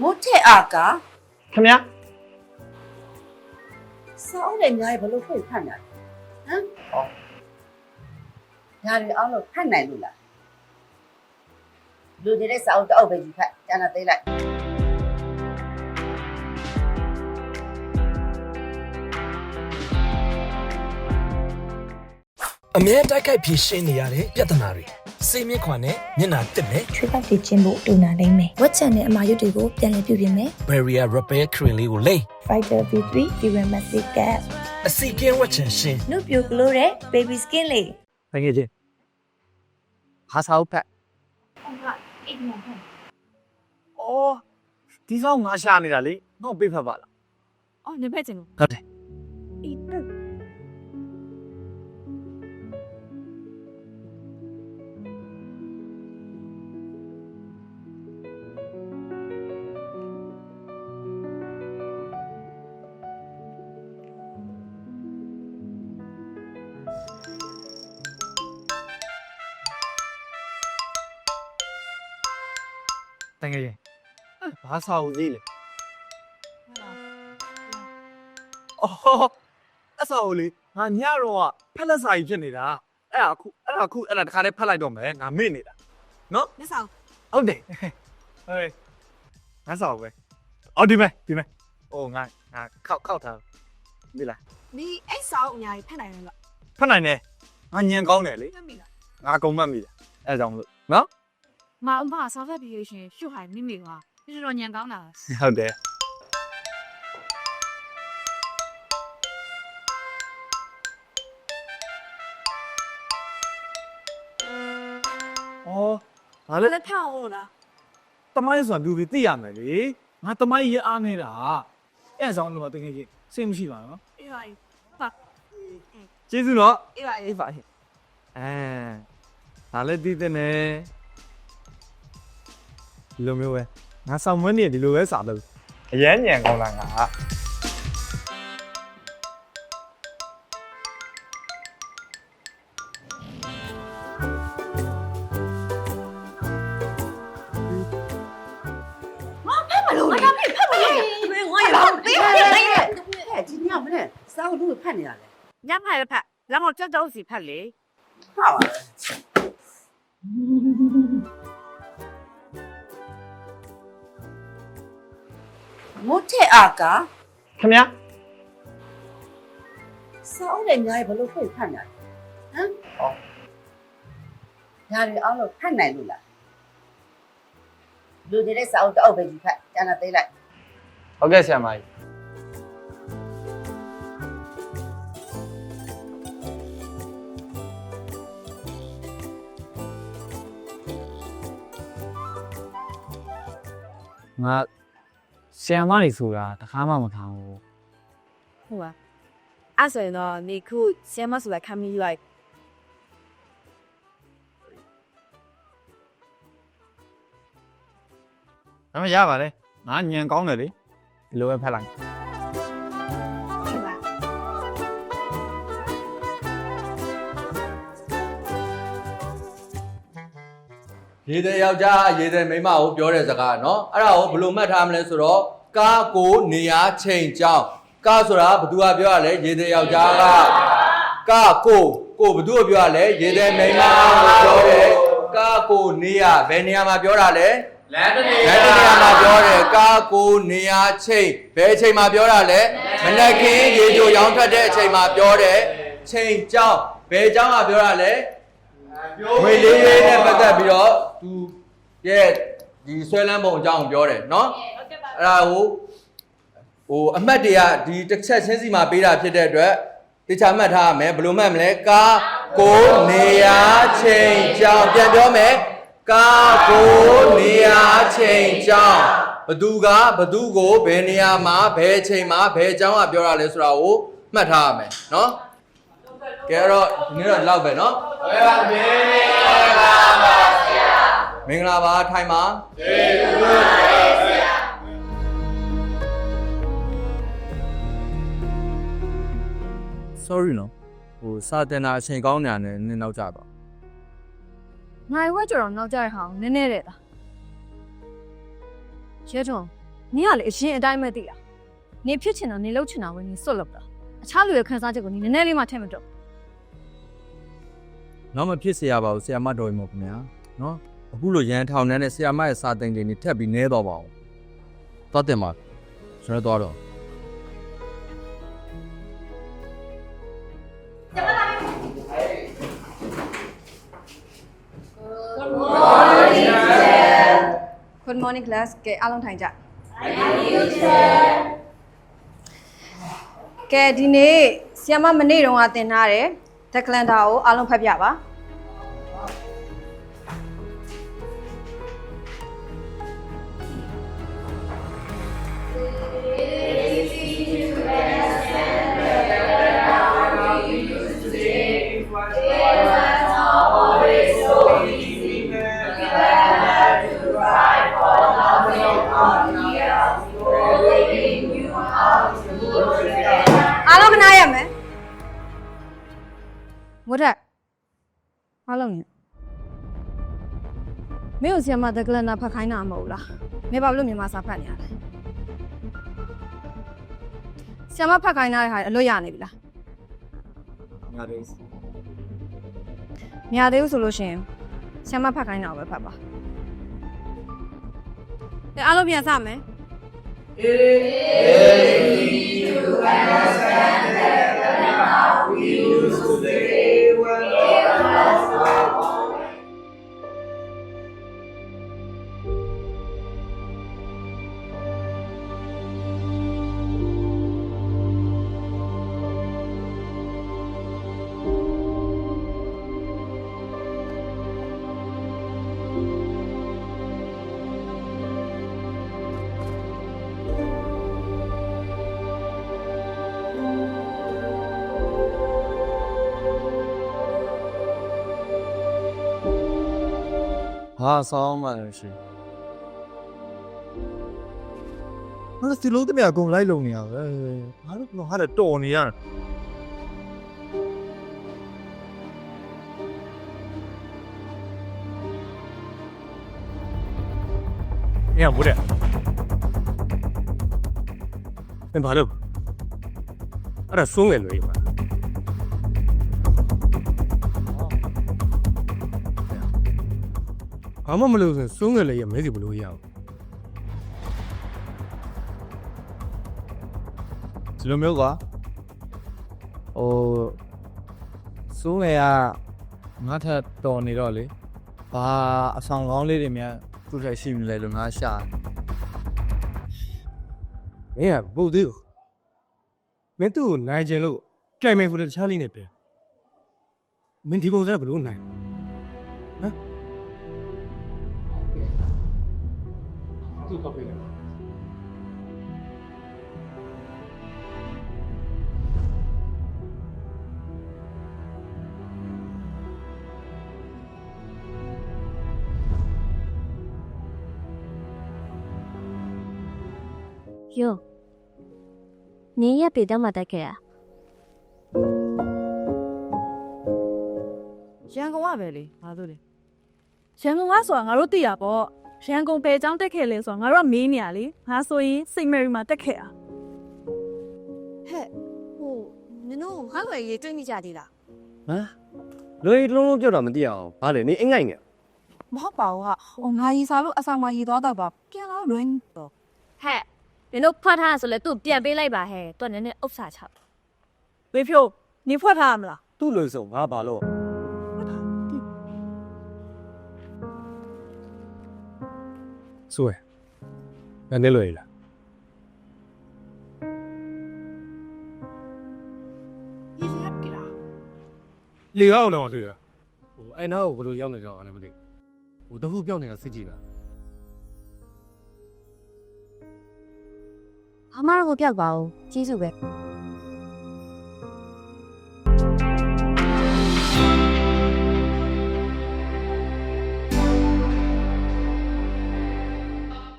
မိုးထက်အားကခင်ဗျာစောင်းတယ်များဘလို့ဖွင့်ဖတ်နေလဲဟမ်ဟောညာရီအောင်လို့ဖတ်နိုင်လို့လားလူနေတဲ့စောင်းတော့ပဲကြီးဖတ်ကျန်တာသိလိုက်အမြဲတိုက်ခိုက်ဖြေရှင်းနေရတဲ့ပြဿနာတွေ စေးမြင့်ခွန်နဲ့မျက်နှာတက်မယ် trigger တွေကျင်းဖို့တူနာနိုင်မယ်ဝက်ချန်နဲ့အမာရွတ်တွေကိုပြန်လည်ပြုပြင်မယ် barrier repair cream လေးကိုလိမ် fighter v3 diagnostic cap အစီကင်းဝက်ချန်ရှင်နုပြူကလို့တဲ့ baby skin လေးတကယ်ချင်းဟာစာအုပ်ဖတ်အိတ်မဟုတ်အော်ဒီကောင်ငါရှာနေတာလေငါ့ကိုပေးဖတ်ပါလားအော်နေဖက်ချင်လို့ဟုတ်တယ်အိတ် တန်ငယ်ရင်ဘာစာအုပ်ကြီးလဲအော်အစာအုပ်လေးငါညတော့ကဖက်လက်စာကြီးဖြစ်နေတာအဲ့ဒါအခုအဲ့ဒါအခုအဲ့ဒါတခါတည်းဖက်လိုက်တော့မယ်ငါမေ့နေတာနော်လက်ဆောင်ဟုတ်တယ်ဟေးငါစာအုပ်ပဲအော်ဒီမဲဒီမဲအိုးငါငါခောက်ခောက်ထားမိလားဒီအဲ့စာအုပ်အများကြီးဖက်နိုင်တယ်လို့ဖက်နိုင်တယ်ငါညံကောင်းတယ်လေမှတ်မိလားငါကုံမှတ်မိတယ်အဲ့ဒါကြောင့်မလို့နော် ငါအမဆော့ဖ်ဝဲပြီးလို့ရှရင်ရှုပ်ဟိုင်မိမိပါတော်တော်ညံကောင်းတာဟုတ်တယ်အော်ဘာလဲလက်ထောက်ဟုတ်လားတမိုင်းဆိုတာလူတွေသိရမယ်လေငါတမိုင်းရအားနေတာအဲ့ဆောင်လို့မတကယ်ကြီးစိတ်မရှိပါနော်အေးပါအေးပါကျေးဇူးတော့အေးပါအေးပါအဲဒါလည်းတည်တဲ့နဲ့ ဒီလိုမျိုးပဲငါဆောင်မွေးနေဒီလိုပဲစားလို့အရန်ညံကောင်းလာငါကလို့လေဖတ်မလို့ဘယ်ဝါရအောင်ပေးပေးလိုက်ဟဲ့ဒီညမနဲ့စားလို့ဖတ်နေရလဲညဖတ်ရဖတ်လမ်းတော့ကြောက်ကြောက်စီဖတ်လေဟုတ်ပါ ထက်အားကခင်ဗျာစောင်းတယ်များဘလို့ဖွင့်ဖတ်နေလဲဟမ်ဟောညာရီအောင်လို့ဖတ်နိုင်လို့လားလူနေတဲ့စောင်းတော့ပဲကြီးဖတ်ကျန်တာသိလိုက်ဟုတ်ကဲ့ဆရာမကြီးငါ ဆရာမတွေဆိုတာတခါမှမခံဘူးဟုတ်ပါအဲ့ဆိုရင်တော့နေခုဆရာမဆိုတာခံမိလိုက်ဒါမှရပါလေငါညံကောင်းတယ်လေဒီလိုပဲဖက်လိုက် ရေတဲ့ယောက်ျားရေတဲ့မိန်းမကိုပြောတဲ့စကားเนาะအဲ့ဒါကိုဘယ်လိုမှတ်ထားမလဲဆိုတော့ကားကိုနေရာချိန်ကြောင်းကားဆိုတာဘသူကပြောရလဲရေတဲ့ယောက်ျားကကားကိုကိုဘသူကပြောရလဲရေတဲ့မိန်းမကိုပြောတယ်ကားကိုနေရာဘယ်နေရာမှာပြောတာလဲလမ်းတနေရာလမ်းတနေရာမှာပြောတယ်ကားကိုနေရာချိန်ဘယ်ချိန်မှာပြောတာလဲမနက်ခင်းရေကြိုရောင်းထွက်တဲ့အချိန်မှာပြောတယ်ချိန်ကြောင်းဘယ်ကြောင်းကပြောတာလဲ ငွေလေးရေးနဲ့ပတ်သက်ပြီးတော့သူရဲ့ဒီဆွဲလန်းပုံအကြောင်းကိုပြောတယ်နော်ဟုတ်ကဲ့ပါအဲ့ဒါကိုဟိုအမှတ်တွေကဒီတစ်ချက်ချင်းစီမှာပေးတာဖြစ်တဲ့အတွက်တေချာမှတ်ထားရမယ်ဘယ်လိုမှတ်မလဲကာကိုနေရာချိန်ကြောင်းပြန်ပြောမယ်ကာကိုနေရာချိန်ကြောင်းဘသူကဘသူကိုဘယ်နေရာမှာဘယ်ချိန်မှာဘယ်အကြောင်းကပြောတာလဲဆိုတာကိုမှတ်ထားရမယ်နော် ကဲအဲ့တော့ဒီနေ့တော့လောက်ပဲเนาะ မင်္ဂလာပါထိုင်ပါ sorry နော်ဟိုစာတင်တာအချိန်ကောင်းနေတာနဲ့နင်းနောက်ကြပါ ငါ့ဝက်ကြော်တော့နောက်ကြရအောင်နည်းနည်းတဲ့လားရဲထုံ နင်ကလေအရင်အတိုင်းပဲသိတာနင်ဖြစ်ချင်တာနင်လုပ်ချင်တာပဲနင်စွတ်လုပ်တာအခြားလူရဲ့ခံစားချက်ကိုနင်နည်းနည်းလေးမှထည့်မတော့ နောက်မဖြစ်เสียပါဘူးဆရာမတော်ရင်မို့ခင်ဗျာနော်အခုလိုရန်ထောင်နှန်းနဲ့ဆရာမရဲ့စာတင်တွေနေထက်ပြီးနဲတော့ပါအောင်သွားတင်ပါကျွန်တော်သွားတော့ Good morning class ကဲအားလုံးထိုင်ကြကဲဒီနေ့ဆီယမမနေ့တုန်းကသင်ထားတယ် The calendar ကိုအားလုံးဖတ်ပြပါ ဝတ်ရက်အားလုံးညမင်းတို့ဆီယမ The calendar ဖတ်ခိုင်းတာမဟုတ်လားမင်းဘာလို့မြန်မာစာဖတ်နေရလဲဆီယမဖတ်ခိုင်းတာတဲ့ဟာအလွတ်ရနေပြီလားငါတို့မရသေးဘူးဆိုလို့ရှရင်ဆီယမဖတ်ခိုင်းတာကိုပဲဖတ်ပါကဲအားလုံးပြန်စမယ် ဟာဆောင်းမှလည်းရှိငါတို့ဒီလုံးတမအကုန်လိုက်လုံနေရပဲငါတို့ကတော့ဟာလည်းတော်နေရညမဘူးတဲ့မင်းဘာလို့အဲ့ဒါဆုံးငယ်လို့ရပါ ဘာမှမလုပ်ဆိုဆုံးငယ်လေးရမဲစီဘလို့ရအောင်ဒီလိုမျိုးကွာဟိုဆုံးငယ်ကငါထက်တော်နေတော့လေဘာအဆောင်ကောင်းလေးတွေများသူ့ထက်ရှိမလဲလို့ငါရှာမင်းကဘုတ်သေးဘူးမင်းသူ့ကိုနိုင်ခြင်းလို့ကြိုင်မယ်ဆိုတဲ့တခြားလေးနဲ့ပဲမင်းဒီပုံစံဘယ်လိုနိုင်ဟမ် သူ့ကောက်ပေးတယ် 哟，你也别这么的给啊！ ရန်ကုန်ကပဲလေဘာလို့လဲရန်ကုန်ကဆိုတာငါတို့သိတာပေါ့ ရန်ကုန်ဘယ်ကျောင်းတက်ခဲ့လဲဆိုတော့ငါတို့ကမေးနေရလေငါဆိုရင်စိတ်မေရီမှာတက်ခဲ့อ่ะဟဲ့ဟိုနင်တို့ငါ့ကိုရေးတွေ့မိကြသေးလားဟမ်လွယ်လုံးလုံးပြောတာမသိအောင်ဘာလဲနေအင်္ဂိုင်နေမဟုတ်ပါဘူးဟာဟိုငါရေးစာလို့အဆောင်မှာရေးသွားတာပါပြန်လာလွင်တော့ဟဲ့နင်တို့ဖွက်ထားဆိုလဲသူ့ပြန်ပေးလိုက်ပါဟဲ့သူကနည်းနည်းဥစ္စာချောက်ဝေဖြိုးနင်ဖွက်ထားမလားသူ့လွယ်ဆုံးငါဘာလို့ ဆိုရယ်နည်းနည်းလွယ်လားလေအောင်တော့တွေ့ရဟိုအဲ့နောက်ဘယ်လိုရောက်နေကြအောင်လဲမသိဘူးဟိုတခုပြောင်းနေတာစိတ်ကြည့်လားအမရကိုပြတ်ပါဦးကျေးဇူးပဲ